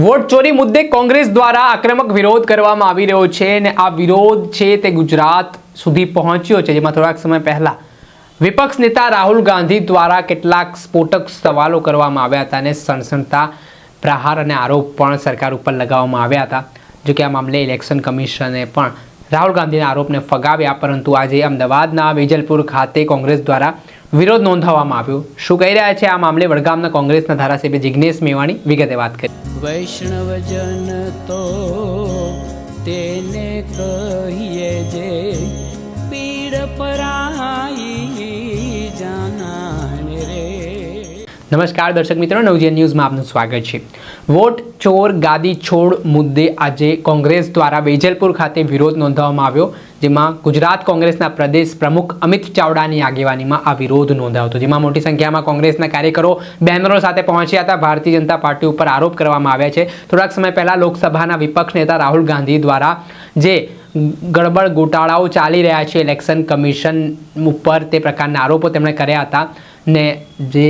Vote ચોરી મુદ્દે કોંગ્રેસ દ્વારા આક્રમક વિરોધ કરવામાં આવી રહ્યો છે અને આ વિરોધ છે તે ગુજરાત સુધી પહોંચ્યો છે, જેમાં થોડાક સમય પહેલા વિપક્ષ નેતા રાહુલ ગાંધી દ્વારા કેટલાક સ્ફોટક સવાલો કરવામાં આવ્યા હતા અને સણસણતા, પ્રહાર અને આરોપ પણ સરકાર ઉપર લગાવવામાં આવ્યા હતા. જો કે આ મામલે ઇલેક્શન કમિશને પણ રાહુલ ગાંધીના આરોપને ફગાવ્યા, પરંતુ આજે અમદાવાદના વેજલપુર ખાતે કોંગ્રેસ દ્વારા વિરોધ નોંધાવવામાં આવ્યો. શું કહી રહ્યા છે આ મામલે વડગામના કોંગ્રેસના ધારાસભ્ય જિજ્ઞેશ મેવાણી? વિગતે વાત કરી. વૈષ્ણવજન તો તેને કહીએ જે નમસ્કાર દર્શક મિત્રો, નવજીવન ન્યૂઝમાં આપનું સ્વાગત છે. વોટ, ચોર, ગાદી, છોડ મુદ્દે આજે કોંગ્રેસ દ્વારા વેજલપુર ખાતે વિરોધ નોંધાવવામાં આવ્યો, જેમાં ગુજરાત કોંગ્રેસના પ્રદેશ પ્રમુખ અમિત ચાવડાની આગેવાનીમાં આ વિરોધ નોંધાયો હતો. જેમાં મોટી સંખ્યામાં કોંગ્રેસના કાર્યકરો બેનરો સાથે પહોંચ્યા હતા. ભારતીય જનતા પાર્ટી ઉપર આરોપ કરવામાં આવ્યા છે. થોડાક સમય પહેલા લોકસભાના વિપક્ષ નેતા રાહુલ ગાંધી દ્વારા જે ગડબડ ગોટાળાઓ ચાલી રહ્યા છે, ઇલેક્શન કમિશન ઉપર તે પ્રકારના આરોપો તેમણે કર્યા હતા ને જે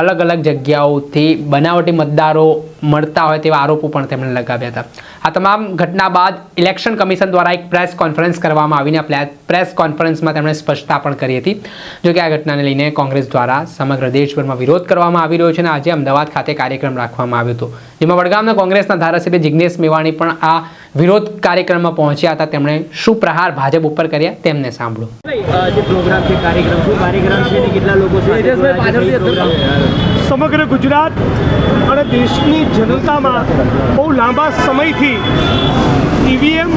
અલગ અલગ જગ્યાઓથી બનાવટી મતદારો મળતા હોય તેવા આરોપો પણ તેમણે લગાવ્યા હતા. આ તમામ ઘટના બાદ ઇલેક્શન કમિશન દ્વારા એક પ્રેસ કોન્ફરન્સ કરવામાં આવીને પ્રેસ કોન્ફરન્સમાં તેમણે સ્પષ્ટતા પણ કરી હતી. જો કે આ ઘટનાને લઈને કોંગ્રેસ દ્વારા સમગ્ર દેશભરમાં વિરોધ કરવામાં આવી રહ્યો છે અને આજે અમદાવાદ ખાતે કાર્યક્રમ રાખવામાં આવ્યો હતો. જેમાં વડગામના કોંગ્રેસના ધારાસભ્ય જિજ્ઞેશ મેવાણી પણ આ વિરોધ કાર્યક્રમમાં પહોંચ્યા હતા. તેમણે શું પ્રહાર ભાજપ ઉપર કર્યા તેમને સાંભળો? સમગ્ર ગુજરાત અને દેશની જનતામાં બહુ લાંબા સમયથી ઈવીએમ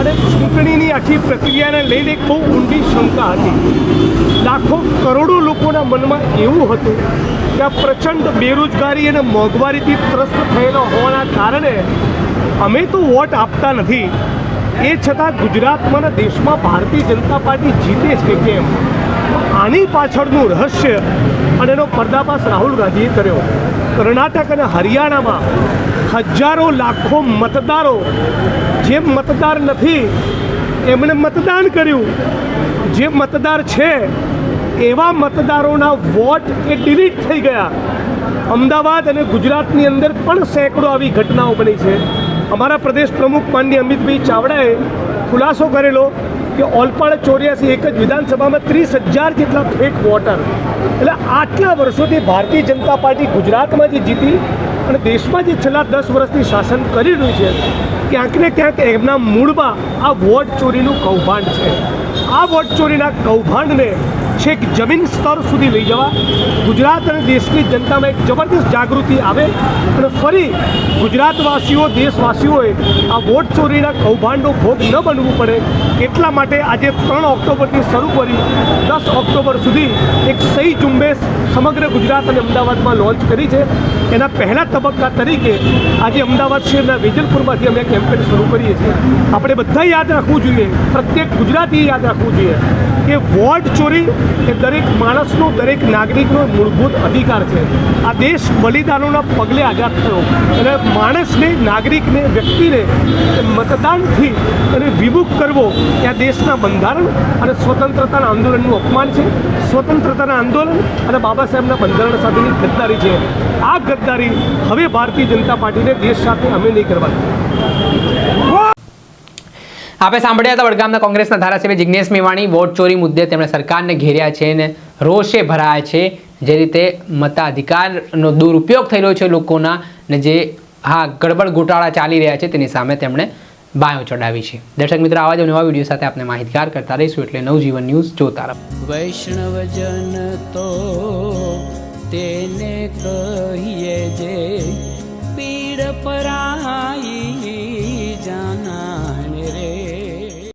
અને ચૂંટણીની આખી પ્રક્રિયાને લઈને એક બહુ ઊંડી શંકા હતી. લાખો કરોડો લોકોના મનમાં એવું હતું કે આ પ્રચંડ બેરોજગારી અને મોંઘવારીથી ત્રસ્ત થયેલો હોવાના કારણે અમે તો વોટ આપતા નથી. એ છતાં ગુજરાતમાં અને દેશમાં ભારતીય જનતા પાર્ટી જીતે છે કેમ? આની પાછળનું રહસ્ય અને એનો પર્દાફાશ રાહુલ ગાંધીએ કર્યો. કર્ણાટક અને હરિયાણામાં હજારો લાખો મતદારો જે મતદાર નથી, એમણે મતદાન કર્યું. જે મતદાર છે, એવા મતદારોના વોટ એ ડિલીટ થઈ ગયા. અમદાવાદ અને ગુજરાતની અંદર પણ સેંકડો આવી ઘટનાઓ બની છે. અમારા પ્રદેશ પ્રમુખ માનની અમિતભાઈ ચાવડાએ ખુલાસો કરેલો કે ઓલપાડ ચોર્યાસી એક જ વિધાનસભામાં ત્રીસ હજાર જેટલા ફેક વોટર. એટલે આટલા વર્ષોથી ભારતીય જનતા પાર્ટી ગુજરાતમાં જે જીતી અને દેશમાં જે છેલ્લા દસ વર્ષથી શાસન કરી રહ્યું છે, ક્યાંક ને ક્યાંક એમના મૂળમાં આ વોટ ચોરીનું કૌભાંડ છે. આ વોટ ચોરીના કૌભાંડને છેક જમીન સ્તર સુધી લઈ જવા. ગુજરાત અને દેશની જનતામાં એક જબરદસ્ત જાગૃતિ આવે અને ફરી ગુજરાતવાસીઓ, દેશવાસીઓએ આ વોટ ચોરીના કૌભાંડનો ભોગ ન બનવું પડે. એટલા માટે આજે ત્રણ ઓક્ટોબરથી શરૂ કરી દસ ઓક્ટોબર સુધી એક સહી ઝુંબેશ સમગ્ર ગુજરાત અને અમદાવાદમાં લોન્ચ કરી છે. એના પહેલા તબક્કા તરીકે આજે અમદાવાદ શહેરના વેજલપુરમાંથી અમે કેમ્પેન શરૂ કરીએ છીએ. આપણે બધા યાદ રાખવું જોઈએ, પ્રત્યેક ગુજરાતી યાદ રાખવું જોઈએ કે વોટ ચોરી એ દરેક માણસનો, દરેક નાગરિકનો મૂળભૂત અધિકાર છે. આ દેશ બલિદાનોના પગલે આઝાદ થયો. અને માણસને, નાગરિકને, વ્યક્તિને મતદાનથી અને વિમુખ કરવો એ આ દેશના બંધારણ અને સ્વતંત્રતાના આંદોલનનું અપમાન છે. સ્વતંત્રતાના આંદોલન અને બાબા સાહેબના બંધારણ સાથેની ગદ્દારી છે. આ ગદ્દારી હવે ભારતીય જનતા પાર્ટીને દેશ સાથે અમે નહીં કરવાની. આપણે સાંભળ્યા હતા વડગામના કોંગ્રેસના ધારાસભ્ય જિજ્ઞેશ મેવાણી, વોટ ચોરી મુદ્દે તેમણે સરકારને ઘેર્યા છે અને રોષે ભરાયા છે. જે રીતે મતાધિકારનો દુરુપયોગ થયેલો છે લોકોના ને જે હા ગડબડ ગોટાળા ચાલી રહ્યા છે તેની સામે તેમણે બાયો ચડાવી છે. દર્શક મિત્રો, આવા જ નવા વીડિયો સાથે આપણે માહિતગાર કરતા રહીશું એટલે નવજીવન ન્યૂઝ જોતા રહો. વૈષ્ણવજન તો તેને કહીએ જે પીડ પરાઈ